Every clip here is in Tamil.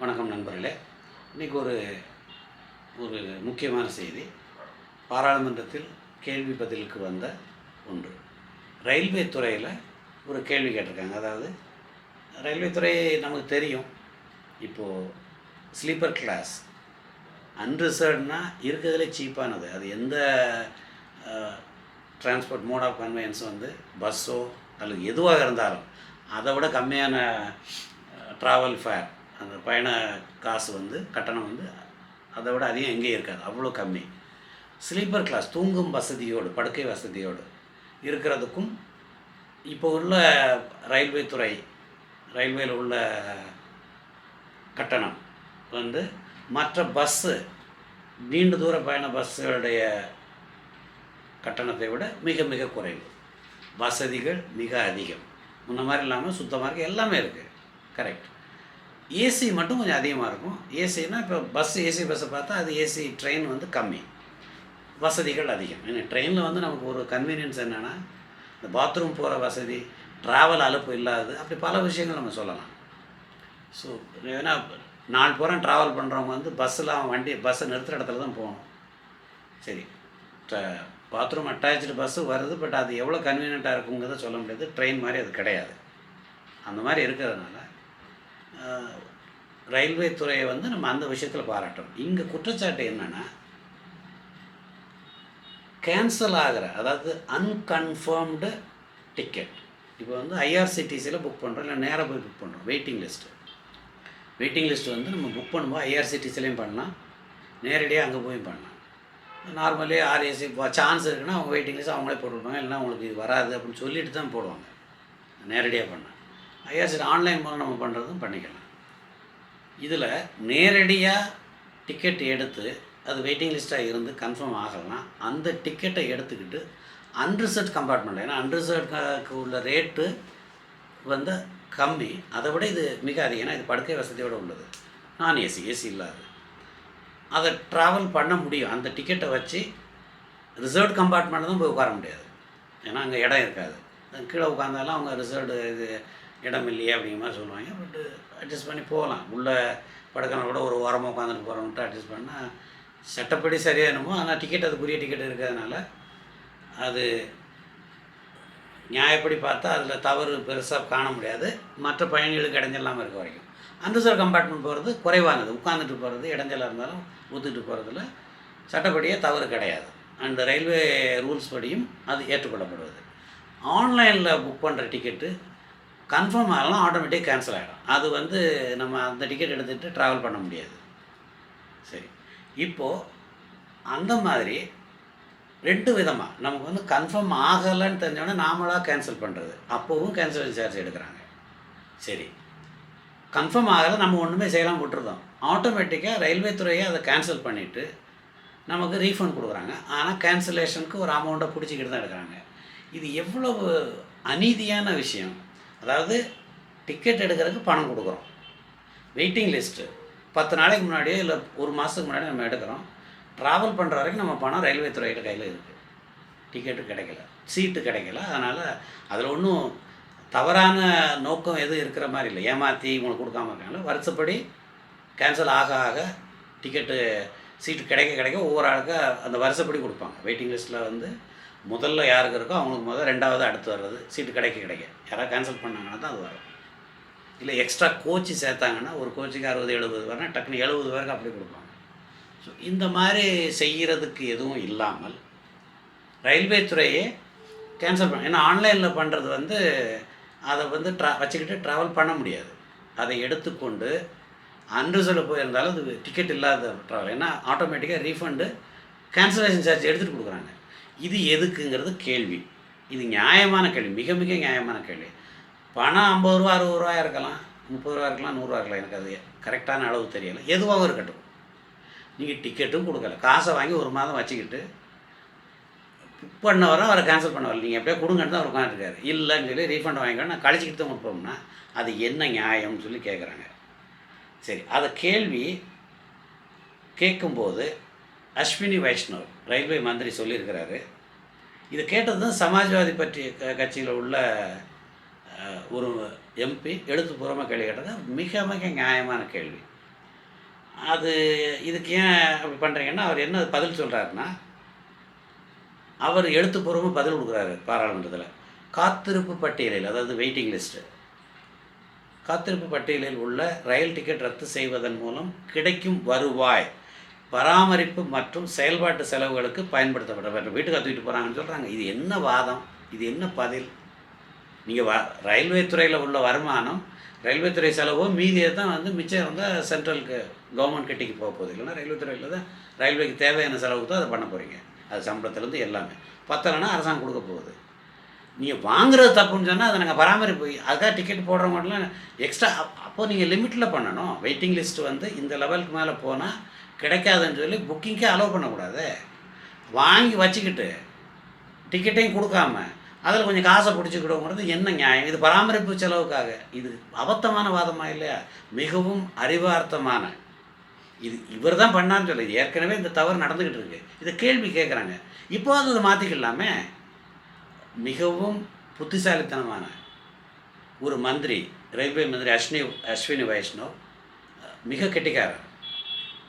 வணக்கம் நண்பர்களே. இன்றைக்கி ஒரு ஒரு முக்கியமான செய்தி. பாராளுமன்றத்தில் கேள்வி பதிலுக்கு வந்த ஒன்று. ரயில்வே துறையில் ஒரு கேள்வி கேட்டிருக்காங்க. அதாவது ரயில்வே துறை நமக்கு தெரியும். இப்போது ஸ்லீப்பர் கிளாஸ் அன்ரிசர்வ்ட்னா இருக்கிறதுலே சீப்பானது. அது எந்த டிரான்ஸ்போர்ட் மோட் ஆஃப் கன்வெயன்ஸ் வந்து பஸ்ஸோ அல்லது எதுவாக இருந்தாலும் அதை விட கம்மியான ட்ராவல் ஃபேர் அந்த பயண காசு வந்து கட்டணம் வந்து அதை விட அதிகம் எங்கேயும் இருக்காது. அவ்வளோ கம்மி. ஸ்லீப்பர் கிளாஸ் தூங்கும் வசதியோடு படுக்கை வசதியோடு இருக்கிறதுக்கும் இப்போ உள்ள ரயில்வே துறை ரயில்வேயில் உள்ள கட்டணம் வந்து மற்ற பஸ்ஸு நீண்ட தூர பயண பஸ்ஸுடைய கட்டணத்தை விட மிக மிக குறைவு. வசதிகள் மிக அதிகம். முன்ன மாதிரி இல்லாமல் சுத்தமாக இருக்குது எல்லாமே இருக்குது கரெக்ட் ஏசி மட்டும் கொஞ்சம் அதிகமாக இருக்கும். ஏசினா இப்போ பஸ் ஏசி பஸ்ஸை பார்த்தா அது ஏசி ட்ரெயின் வந்து கம்மி. வசதிகள் அதிகம். ஏன்னா ட்ரெயினில் வந்து நமக்கு ஒரு கன்வீனியன்ஸ் என்னென்னா இந்த பாத்ரூம் போகிற வசதி ட்ராவல் அலுப்பு இல்லாதது அப்படி பல விஷயங்கள் நம்ம சொல்லலாம். ஸோ ஏன்னா நாலு பூரா ட்ராவல் பண்ணுறவங்க வந்து பஸ்ஸில் அவன் வண்டி பஸ்ஸை நிறுத்துகிற இடத்துல தான் போகணும். சரி. பாத்ரூம் அட்டாச்சு பஸ்ஸு வருது பட் அது எவ்வளோ கன்வீனியண்ட்டாக இருக்குங்கிறத சொல்ல முடியாது. ட்ரெயின் மாதிரி அது கிடையாது. அந்த மாதிரி இருக்கிறதுனால ரயில்வே துறையை வந்து நம்ம அந்த விஷயத்தில் பாராட்டணும். இங்கே குற்றச்சாட்டு என்னென்னா கேன்சல் ஆகிற அதாவது அன்கன்ஃபர்ம்டு டிக்கெட் இப்போ வந்து ஐஆர்சிடிசியில் புக் பண்ணுறோம் இல்லை நேராக போய் புக் பண்ணுறோம் வெயிட்டிங் லிஸ்ட்டு வெயிட்டிங் லிஸ்ட் வந்து நம்ம புக் பண்ணும்போது ஐஆர்சிடிசிலையும் பண்ணலாம் நேரடியாக அங்கே போய் பண்ணலாம். நார்மலி ஆர்ஏசி சான்ஸ் இருக்குன்னா அவங்க வெயிட்டிங் லிஸ்ட் அவங்களே போட்டுவிடுவாங்க இல்லைன்னா உங்களுக்கு இது வராது அப்படின்னு சொல்லிட்டு தான் போடுவாங்க. நேரடியாக ஐயா சரி ஆன்லைன் மூலம் நம்ம பண்ணுறதும் பண்ணிக்கலாம். இதில் நேரடியாக டிக்கெட் எடுத்து அது வெயிட்டிங் லிஸ்ட்டாக இருந்து கன்ஃபார்ம் ஆகலைன்னா அந்த டிக்கெட்டை எடுத்துக்கிட்டு அன்ரிசர்ட் கம்பார்ட்மெண்ட் ஏன்னா அன்ரிசர்வ்க்கு உள்ள ரேட்டு வந்து கம்மி. அதை விட இது மிக அதிகம். ஏன்னா இது படுக்கை வசதியோடு உள்ளது. நான் ஏசி ஏசி இல்லாது. அதை ட்ராவல் பண்ண முடியும். அந்த டிக்கெட்டை வச்சு ரிசர்வ்ட் கம்பார்ட்மெண்ட் தான் போய் உட்கார முடியாது. ஏன்னா அங்கே இடம் இருக்காது. கீழே உட்காந்தாலும் அவங்க ரிசர்வ்டு இது இடம் இல்லையே அப்படிங்கிற மாதிரி சொல்லுவாங்க. பட்டு அட்ஜஸ்ட் பண்ணி போகலாம். உள்ளே படுக்கணும் கூட ஒரு ஓரமாக உட்காந்துட்டு போகிறவங்கள்ட்ட அட்ஜஸ்ட் பண்ணால் சட்டப்படி சரியாக என்னமோ ஆனால் டிக்கெட் அதுக்குரிய டிக்கெட் இருக்கிறதுனால அது நியாயப்படி பார்த்தா அதில் தவறு பெருசாக காண முடியாது. மற்ற பயணிகளுக்கு இடைஞ்சலாமல் இருக்க வரைக்கும். அன்ரிசர்வ் கம்பார்ட்மெண்ட் போகிறது குறைவானது. உட்காந்துட்டு போகிறது இடைஞ்சலாக இருந்தாலும் ஊத்துட்டு போகிறதுல சட்டப்படியே தவறு கிடையாது. அண்ட் ரயில்வே ரூல்ஸ் படியும் அது ஏற்றுக்கொள்ளப்படுவது. ஆன்லைனில் புக் பண்ணுற டிக்கெட்டு கன்ஃபார்ம் ஆகலாம் ஆட்டோமேட்டிக் கேன்சல் ஆகிடும் அது வந்து நம்ம அந்த டிக்கெட் எடுத்துகிட்டு ட்ராவல் பண்ண முடியாது. சரி. இப்போது அந்த மாதிரி ரெண்டு விதமாக நமக்கு வந்து கன்ஃபார்ம் ஆகலைன்னு தெரிஞ்சோடனே நாமளாக கேன்சல் பண்ணுறது அப்போவும் கேன்சல் சார்ஜ் எடுக்கிறாங்க. சரி. கன்ஃபார்ம் ஆகலை நம்ம ஒன்றுமே செய்யலாம் விட்டுருந்தோம் ஆட்டோமேட்டிக்காக ரயில்வே துறையை அதை கேன்சல் பண்ணிவிட்டு நமக்கு ரீஃபண்ட் கொடுக்குறாங்க. ஆனால் கேன்சலேஷனுக்கு ஒரு அமௌண்ட்டை பிடிச்சிக்கிட்டு தான் எடுக்கிறாங்க. இது எவ்வளவு அநீதியான விஷயம். அதாவது டிக்கெட் எடுக்கிறதுக்கு பணம் கொடுக்குறோம். வெயிட்டிங் லிஸ்ட்டு பத்து நாளைக்கு முன்னாடியோ இல்லை ஒரு மாதத்துக்கு முன்னாடி நம்ம எடுக்கிறோம். ட்ராவல் பண்ணுற வரைக்கும் நம்ம பணம் ரயில்வே துறையில் கையில் இருக்குது டிக்கெட்டு கிடைக்கல. சீட்டு கிடைக்கல. அதனால் அதில் ஒன்றும் தவறான நோக்கம் எதுவும் இருக்கிற மாதிரி இல்லை. ஏமாற்றி உங்களுக்கு கொடுக்காம இருக்காங்களோ. வருஷப்படி கேன்சல் ஆக ஆக டிக்கெட்டு சீட்டு கிடைக்க கிடைக்க ஒவ்வொரு ஆளுக்கு அந்த வருஷப்படி கொடுப்பாங்க. வெயிட்டிங் லிஸ்ட்டில் வந்து முதல்ல யாருக்கு இருக்கோ அவங்களுக்கு முதல் ரெண்டாவது அடுத்து வர்றது சீட்டு கிடைக்க கிடைக்க. யாராவது கேன்சல் பண்ணாங்கன்னா தான் அது வரும். இல்லை எக்ஸ்ட்ரா கோச்சு சேர்த்தாங்கன்னா ஒரு கோச்சுக்கு அறுபது எழுபது வரனா டக்குனு எழுபது பேருக்கு அப்படி கொடுப்பாங்க. ஸோ இந்த மாதிரி செய்கிறதுக்கு எதுவும் இல்லாமல் ரயில்வே துறையே கேன்சல் பண்ண ஏன்னா ஆன்லைனில் பண்ணுறது வந்து அதை வந்து ட்ரா வச்சுக்கிட்டு ட்ராவல் பண்ண முடியாது. அதை எடுத்துக்கொண்டு அன்ரிசர்வில் போயிருந்தாலும் அது டிக்கெட் இல்லாத ட்ராவல் ஏன்னா ஆட்டோமேட்டிக்காக ரீஃபண்டு கேன்சலேஷன் சார்ஜ் எடுத்துகிட்டு கொடுக்குறாங்க. இது எதுக்குங்கிறது கேள்வி. இது நியாயமான கேள்வி. மிக மிக நியாயமான கேள்வி. பணம் ஐம்பது ரூபா அறுபது ரூபா இருக்கலாம் முப்பது ரூபா இருக்கலாம் நூறுரூவா இருக்கலாம். எனக்கு அது கரெக்டான அளவு தெரியலை. எதுவாகவும் இருக்கட்டும். நீங்கள் டிக்கெட்டும் கொடுக்கல. காசை வாங்கி ஒரு மாதம் வச்சுக்கிட்டு புக் பண்ண வர அவரை கேன்சல் பண்ண வரல. நீங்கள் எப்படியே கொடுங்கன்னு தான் அவர் உட்காந்துருக்காரு இல்லைன்னு சொல்லி ரீஃபண்ட் வாங்கிக்கணும் நான் கழிச்சிக்கிட்டு தான் கொடுப்போம்னா அது என்ன நியாயம்னு சொல்லி கேட்குறாங்க சரி அதை கேள்வி கேட்கும்போது அஸ்வினி வைஷ்ணவ் ரயில்வே மந்திரி சொல்லியிருக்கிறாரு. இதை கேட்டது தான் சமாஜ்வாதி பற்றி க கட்சியில் உள்ள ஒரு எம்பி எழுத்துப்பூர்வமாக கேள்வி கேட்டது? மிக மிக நியாயமான கேள்வி. அது இதுக்கு ஏன் அப்படி பண்ணுறீங்கன்னா அவர் என்ன பதில் சொல்கிறாருன்னா அவர் எழுத்துப்பூர்வமாக பதில் கொடுக்குறாரு பாராளுமன்றத்தில். காத்திருப்பு பட்டியலில் அதாவது வெயிட்டிங் லிஸ்ட்டு காத்திருப்பு பட்டியலில் உள்ள ரயில் டிக்கெட் ரத்து செய்வதன் மூலம் கிடைக்கும் வருவாய். பராமரிப்பு மற்றும் செயல்பாட்டு செலவுகளுக்கு பயன்படுத்தப்பட வேண்டும். வீட்டுக்கு தூக்கிட்டு போகிறாங்கன்னு சொல்கிறாங்க இது என்ன வாதம்? இது என்ன பதில்? நீங்கள் வ ரயில்வே துறையில் உள்ள வருமானம் ரயில்வே துறை செலவோ மீதியை தான் வந்து மிச்சம் வந்து சென்ட்ரலுக்கு கவர்மெண்ட் கிட்டிக்கு போக போகுது. இல்லைன்னா ரயில்வே துறையில் தான் ரயில்வேக்கு தேவையான செலவுக்கு தான் அதை பண்ண போகிறீங்க அது சம்பளத்துலேருந்து எல்லாமே. பத்தலைன்னா அரசாங்கம் கொடுக்க போகுது. நீங்கள் வாங்குறது தப்புன்னு சொன்னால் அதை நாங்கள் பராமரிப்பு அதுக்காக டிக்கெட் போடுறவங்கலாம் எக்ஸ்ட்ரா அப்போது நீங்கள் லிமிட்டில் பண்ணணும். வெயிட்டிங் லிஸ்ட் வந்து இந்த லெவலுக்கு மேலே போனால் கிடைக்காதுன்னு சொல்லி புக்கிங்கே அலோவ் பண்ணக்கூடாது. வாங்கி வச்சுக்கிட்டு டிக்கெட்டையும் கொடுக்காம அதில் கொஞ்சம் காசை பிடிச்சிக்கிடுவோங்கிறது என்ன நியாயம்? இது பராமரிப்பு செலவுக்காக. இது அபத்தமான வாதமாக இல்லையா? மிகவும் அறிவார்த்தமான. இது இவர் தான் பண்ணான்னு சொல்லி ஏற்கனவே இந்த தவறு நடந்துக்கிட்டு இருக்கு. இதை கேள்வி கேட்குறாங்க இப்போ அதை மாற்றிக்கலாமே மிகவும் புத்திசாலித்தனமான ஒரு மந்திரி ரயில்வே மந்திரி அஸ்வினி அஸ்வினி வைஷ்ணவ் மிக கெட்டிக்காரர்.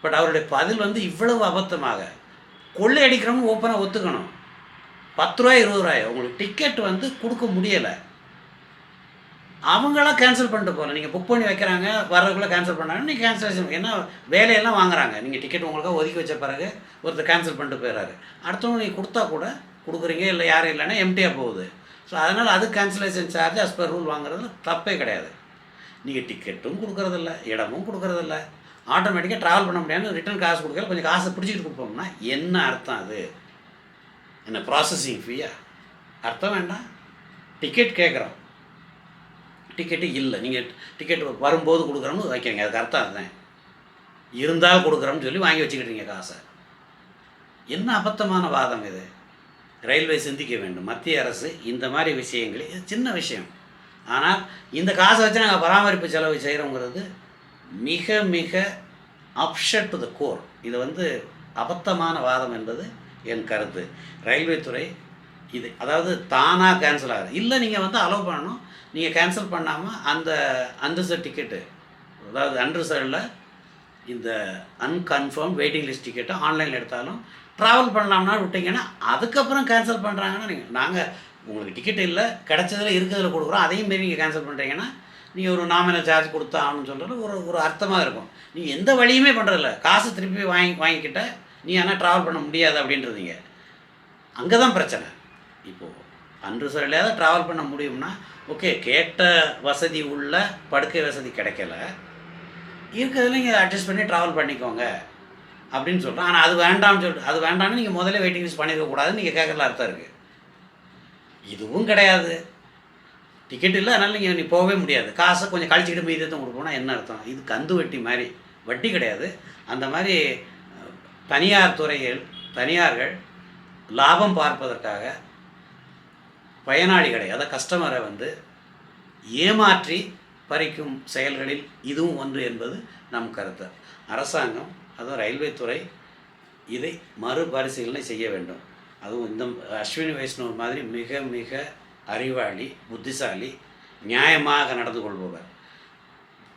பட் அவருடைய பதில் வந்து இவ்வளவு அபத்தமாக. கொள்ளை அடிக்கிறவங்க ஓப்பனாக ஒத்துக்கணும். பத்து ரூபாய் இருபது ரூபாய். உங்களுக்கு டிக்கெட் வந்து கொடுக்க முடியலை. அவங்களாம் கேன்சல் பண்ணிட்டு போகலாம் நீங்கள் புக் பண்ணி வைக்கிறாங்க வர்றதுக்குள்ளே கேன்சல் பண்ணாங்க நீங்கள் கேன்சலேஷன் ஏன்னா வேலையெல்லாம் வாங்குறாங்க. நீங்கள் டிக்கெட் உங்களுக்காக ஒதுக்கி வச்ச பிறகு ஒருத்தர் கேன்சல் பண்ணிட்டு போயிடறாரு அடுத்தவங்க நீங்கள் கொடுத்தா கூட கொடுக்குறீங்க இல்லை யாரும் இல்லைன்னா எம்டியாக போகுது. ஸோ அதனால் அது cancellation charge as per rule வாங்குறதுல தப்பே கிடையாது. நீங்கள் டிக்கெட்டும் கொடுக்குறதில்ல இடமும் கொடுக்குறதில்ல. ஆட்டோமேட்டிக்காக ட்ராவல் பண்ண முடியாது ரிட்டர்ன் காசு கொடுக்கல கொஞ்சம் காசை பிடிச்சிட்டு கொடுப்போம்னா என்ன அர்த்தம் அது? என்ன ப்ராசஸிங் ஃபீயா அர்த்தம் வேண்டாம். டிக்கெட் கேட்குறோம். டிக்கெட்டு இல்லை. நீங்கள் டிக்கெட் வரும்போது கொடுக்குறோம்னு வைக்கிறீங்க. அதுக்கு அர்த்தம் அதுதான். இருந்தால் கொடுக்குறோம்னு சொல்லி வாங்கி வச்சுக்கிட்டீங்க காசை. என்ன அபத்தமான வாதம் இது? ரயில்வே சிந்திக்க வேண்டும். மத்திய அரசு இந்த மாதிரி விஷயங்கள் இது சின்ன விஷயம். ஆனால் இந்த காசை வச்சு நாங்கள் பராமரிப்பு செலவு செய்கிறோங்கிறது மிக மிக அப்ஷட் டு த கோர் இது வந்து அபத்தமான வாதம் என்பது என் கருத்து. ரயில்வே துறை இது அதாவது தானாக கேன்சல் ஆகுது. இல்லை நீங்கள் வந்து அலோவ் பண்ணணும். நீங்கள் கேன்சல் பண்ணாமல் அந்த அன்ரிசர்வ் டிக்கெட்டு அதாவது அன்ரிசர்வில் இந்த அன்கன்ஃபார்ம் வெயிட்டிங் லிஸ்ட் டிக்கெட்டை ஆன்லைனில் எடுத்தாலும் ட்ராவல் பண்ணலாம்னா விட்டிங்கன்னா அதுக்கப்புறம் கேன்சல் பண்ணுறாங்கன்னா நீங்கள் நாங்கள் உங்களுக்கு டிக்கெட் இல்லை கிடச்சதில் இருக்கிறதுல கொடுக்குறோம். அதையும் மாரி நீங்கள் கேன்சல் பண்ணுறீங்கன்னா நீங்கள் ஒரு நாமினல் சார்ஜ் கொடுத்தா ஆகணும்னு சொல்கிறது ஒரு ஒரு அர்த்தமாக இருக்கும். நீ எந்த வழியுமே பண்ணுறதில்ல காசு திருப்பி வாங்கி வாங்கிக்கிட்ட நீ ஆனால் ட்ராவல் பண்ண முடியாது அப்படின்றதீங்க அங்கே தான் பிரச்சனை. இப்போது அன்று அன்ரிசர்வ்லையாவது ட்ராவல் பண்ண முடியும்னா ஓகே கேட்ட வசதி உள்ள படுக்கை வசதி கிடைக்கல. இருக்கிறதுல நீங்கள் அட்ஜஸ்ட் பண்ணி ட்ராவல் பண்ணிக்கோங்க அப்படின்னு சொல்கிறேன் ஆனால் அது வேண்டாம்னு சொல்லிட்டு அது வேண்டாம்னு நீங்கள் முதல்ல வெயிட்டிங் லிஸ்ட் பண்ணிக்கக்கூடாதுன்னு நீங்கள் கேட்கறதுல அர்த்தம் இருக்குது இதுவும் கிடையாது. டிக்கெட் இல்லை அதனால் நீங்கள் நீ போகவே முடியாது. காசை கொஞ்சம் கழிச்சிக்கிட்டு மீதத்தை கொடுப்போம்னா என்ன அர்த்தம்? இது கந்து வட்டி மாதிரி. வட்டி கிடையாது. அந்த மாதிரி தனியார் துறைகள் தனியார்கள் லாபம் பார்ப்பதற்காக பயனாளிகளை அதாவது கஸ்டமரை வந்து ஏமாற்றி பறிக்கும் செயல்களில் இதுவும் ஒன்று என்பது நம் கருத்து. அரசாங்கம் அதுவும் ரயில்வே துறை இதை மறுபரிசீலனை செய்ய வேண்டும். அதுவும் இந்த அஸ்வினி வைஷ்ணவ் மாதிரி மிக மிக அறிவாளி புத்திசாலி நியாயமாக நடந்து கொள்பவர்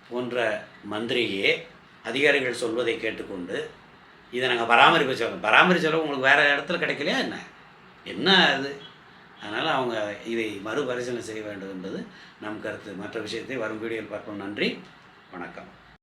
போன்ற மந்திரியே அதிகாரிகள் சொல்வதை கேட்டுக்கொண்டு இதை நாங்கள் பராமரிப்பு செலவு பராமரிப்பு செலவு உங்களுக்கு வேறு இடத்துல கிடைக்கலையா என்ன? என்ன அது? அதனால் அவங்க இதை மறுபரிசீலனை செய்ய வேண்டும் என்பது நம் கருத்து. மற்ற விஷயத்தை வரும் வீடியோவில் பார்ப்போம். நன்றி. வணக்கம்.